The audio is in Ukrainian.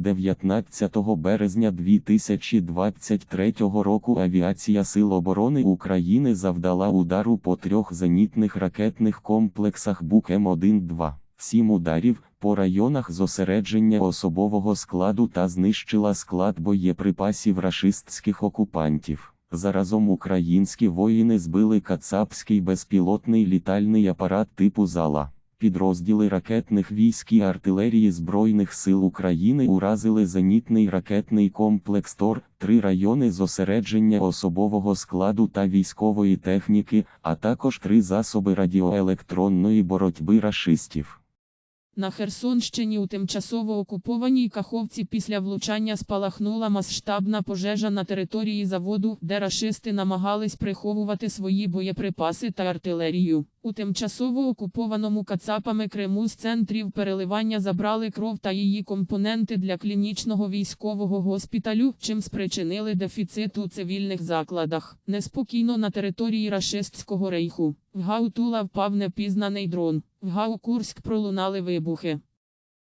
19 березня 2023 року авіація Сил оборони України завдала удару по трьох зенітних ракетних комплексах Бук М1-2. Сім ударів по районах зосередження особового складу та знищила склад боєприпасів рашистських окупантів. Заразом українські воїни збили кацапський безпілотний літальний апарат типу Зала. Підрозділи ракетних військ і артилерії Збройних сил України уразили зенітний ракетний комплекс ТОР, три райони зосередження особового складу та військової техніки, а також три засоби радіоелектронної боротьби рашистів. На Херсонщині у тимчасово окупованій Каховці після влучання спалахнула масштабна пожежа на території заводу, де рашисти намагались приховувати свої боєприпаси та артилерію. У тимчасово окупованому Кацапами Криму з центрів переливання забрали кров та її компоненти для клінічного військового госпіталю, чим спричинили дефіцит у цивільних закладах. Неспокійно на території рашистського рейху. В Гаутула впав непізнаний дрон. В Гау Курськ пролунали вибухи.